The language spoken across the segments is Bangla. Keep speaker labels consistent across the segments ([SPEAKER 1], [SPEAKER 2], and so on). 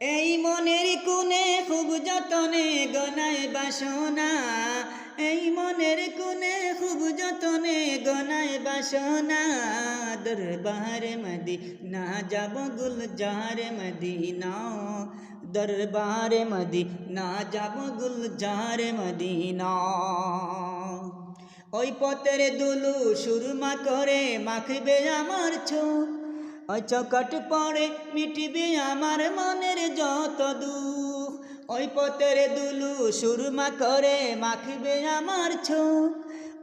[SPEAKER 1] এই মনের কোণে খুব যতনে গনায় বাসনা, এই মনের কোণে খুব যতনে গনায় বাসনা। দরবার মদি না যাব গুল যারে মদিনা, দরবার মদি না যাব গুল যারে মদিনা। ওই পথের দুলু সুরমা করে মাখবে আমার ছোট ওই চকট পড়ে মিটিবে আমার মনের যত দুঃখ। ওই পথের দুলু সুরমা করে মাখবে আমার ছোট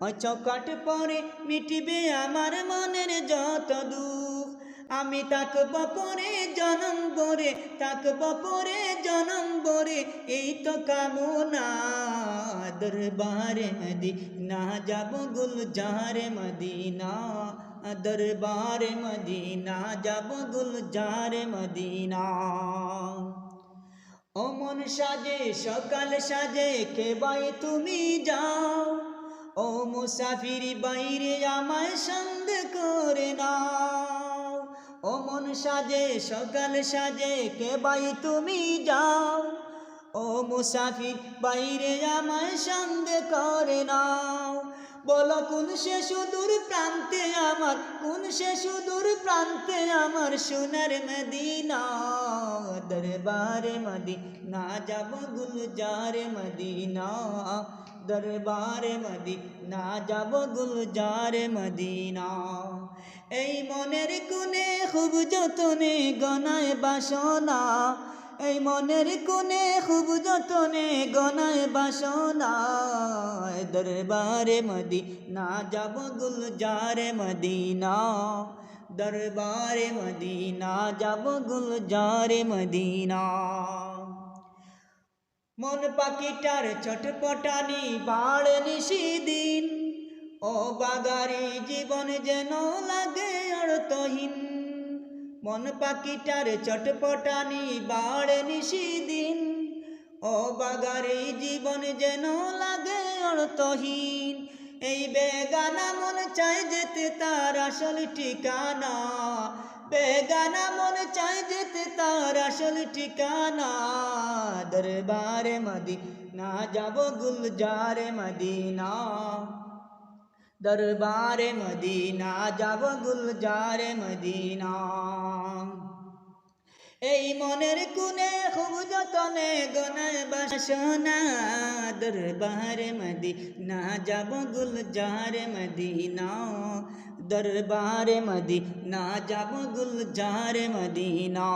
[SPEAKER 1] ওই চকট পরে মিটিবে আমার মনের যত দুঃখ। আমি তাকব পরে জনম বরে, তাকব পরে জনম বরে, এই তো কামনা দরবারে মদি না যাব গুল যারে মদিনা। দরবারে মদিনা যাব গুল যারে মদিনা ও মন সাজে সকাল সাজে কে বাই তুমি যাও ও মুসাফির বাইরে আমায় সঙ্গ করে নাও ও মন সাজে সকাল সাজে কে বাই তুমি যাও ও মুসাফির বাইরে আমায় সঙ্গ করে নাও বলো, কোন সে সুদূর প্রান্তে আমার, কোন সে সুদূর প্রান্তে আমার সোনার মদিনা, দরবারে মদি না যাব গুলজারে মদিনা, দরবারে মদি না যাব গুলজারে মদিনা। এই মনের কোণে খুব যতনে গনায় বাসনা এই মনের কোণে খুব যতনে গনায় বাসনা দরবারে মদি না যাব গুলজারে মদিনা, দরবারে মদিনা যাব গুলজারে মদিনা। মন পাখিটার চটপটানি বাড় নিশিদিন, ও বাগারি জীবন যেন লাগে অর্থহীন মন পাখিটার চটপটানি বাড় নিশিদিন। ও বাগারি জীবন যেন লাগে অর্থহীন। এই বেগানা মন চাই যেতে তার আসল ঠিকানা। বেগানা মন চাই যেতে তার আসল ঠিকানা। দরবারে মদি না যাব গুলজারে মদিনা। দরবারে মদিনা যাব গুলজারে মদিনা এই মনের কুনে খুব যতনে গনায় বাসনা, দরবারে মদি না যাব গুলজারে মদিনা। দরবারে মদি না যাব গুলজারে মদিনা।